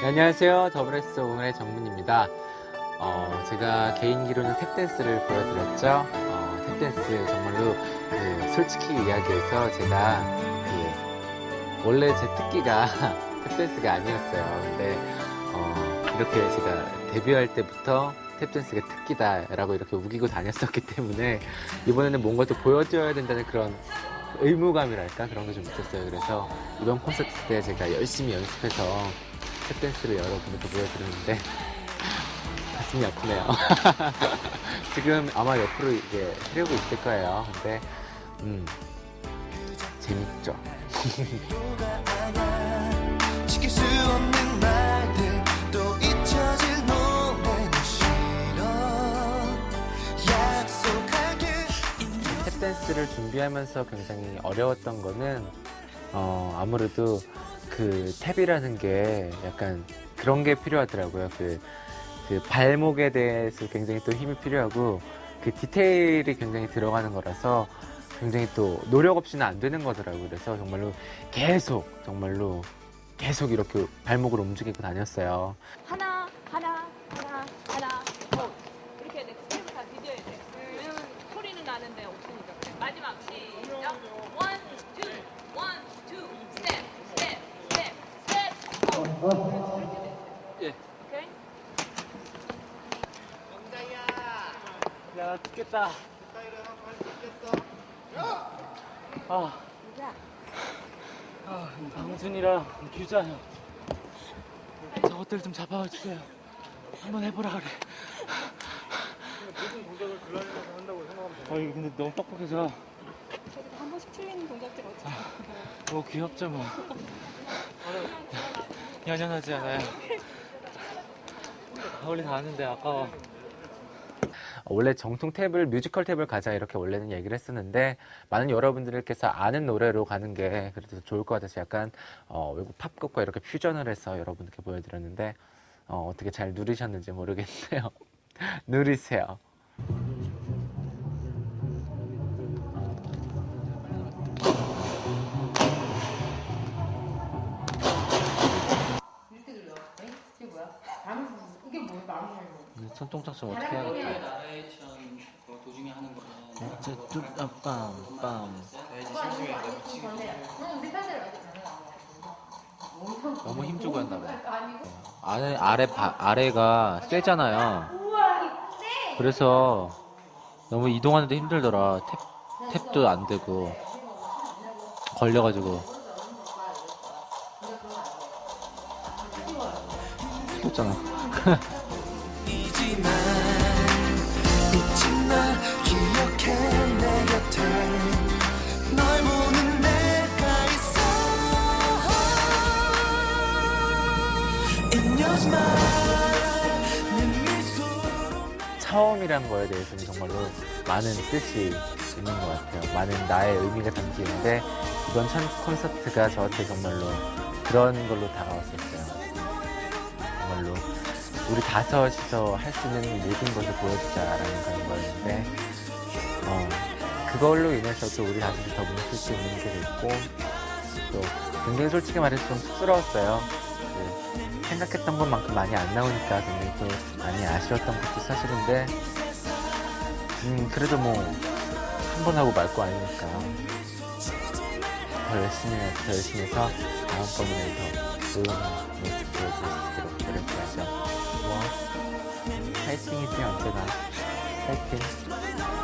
네, 안녕하세요. 더블S 오늘의 정문입니다. 어, 제가 개인기로는 탭댄스를 보여드렸죠. 어, 탭댄스 정말로 그 솔직히 이야기해서 제가 그 원래 제 특기가 탭댄스가 아니었어요. 근데 어, 이렇게 제가 데뷔할 때부터 탭댄스가 특기다라고 이렇게 우기고 다녔었기 때문에 이번에는 뭔가 또 보여줘야 된다는 그런 의무감이랄까 그런 게 좀 있었어요. 그래서 이번 콘서트 때 제가 열심히 연습해서 탭댄스를 여러분께 보여드리는데 가슴이 아프네요. 지금 아마 옆으로 이게 흐르고 있을 거예요. 근데 음 재밌죠. 탭댄스를 준비하면서 굉장히 어려웠던 거는 어, 아무래도 그 탭이라는 게 약간 그런 게 필요하더라고요. 그, 그 발목에 대해서 굉장히 또 힘이 필요하고 그 디테일이 굉장히 들어가는 거라서 굉장히 또 노력 없이는 안 되는 거더라고요. 그래서 정말로 계속 정말로 계속 이렇게 발목을 움직이고 다녔어요. 하나 하나 하나 더 이렇게 해야 돼. 스텝을 다 디뎌야 돼. 왜냐면 소리는 나는데 없으니까. 그래. 마지막 시작. 원, 투, 원, 투, 스텝, 스텝, 스텝, 스텝. 고. 이렇게 돼. 예. 오케이? 야, 죽겠다. 아? 아, 방준이랑 규자요. 저것들 좀 잡아와 주세요. 한번 해보라 그래. 아, 이거 근데 너무 뻑뻑해서. 저기도 한 번씩 틀리는 동작들 어떻게? 뭐 귀엽죠 뭐. 연연하지 않아요. 원래 다 아는데 아까워. 원래 정통 탭을 뮤지컬 탭을 가자 이렇게 원래는 얘기를 했었는데 많은 여러분들께서 아는 노래로 가는 게 그래도 좋을 것 같아서 약간 어, 외국 팝곡과 이렇게 퓨전을 해서 여러분께 보여드렸는데 어, 어떻게 잘 누리셨는지 모르겠네요. 누리세요. 손동작 좀 어떻게 해야겠다. 나라의 그 도중에 하는 거는 진짜 빰빰 빰. 아직 가능한 너무 힘주고 했나 봐. 거. 아래 아래 바, 아래가 세잖아요. 그래서 너무 이동하는데 힘들더라. 탭 탭도 안 되고 걸려가지고. 죽었잖아. 처음이란 거에 대해서는 정말로 많은 뜻이 있는 것 같아요. 많은 나의 의미가 담기는데 이번 첫 콘서트가 저한테 정말로 그런 걸로 다가왔었어요. 정말로 우리 다섯이서 할 수 있는 모든 것을 보여주자라는 그런 거였는데 어, 그걸로 인해서 또 우리 다섯이 더 뭉칠 수 있는 게 됐고 또 굉장히 솔직히 말해서 좀 쑥스러웠어요. 그 생각했던 것만큼 많이 안 나오니까 굉장히 또 많이 아쉬웠던 것도 사실인데 음 그래도 뭐 한 번 하고 말 거 아니니까 더 열심히 더 열심히 해서 다음번에는 더 좋은 모습 보여줄 수 있도록 노력해야죠 뭐 파이팅이지 언제나 파이팅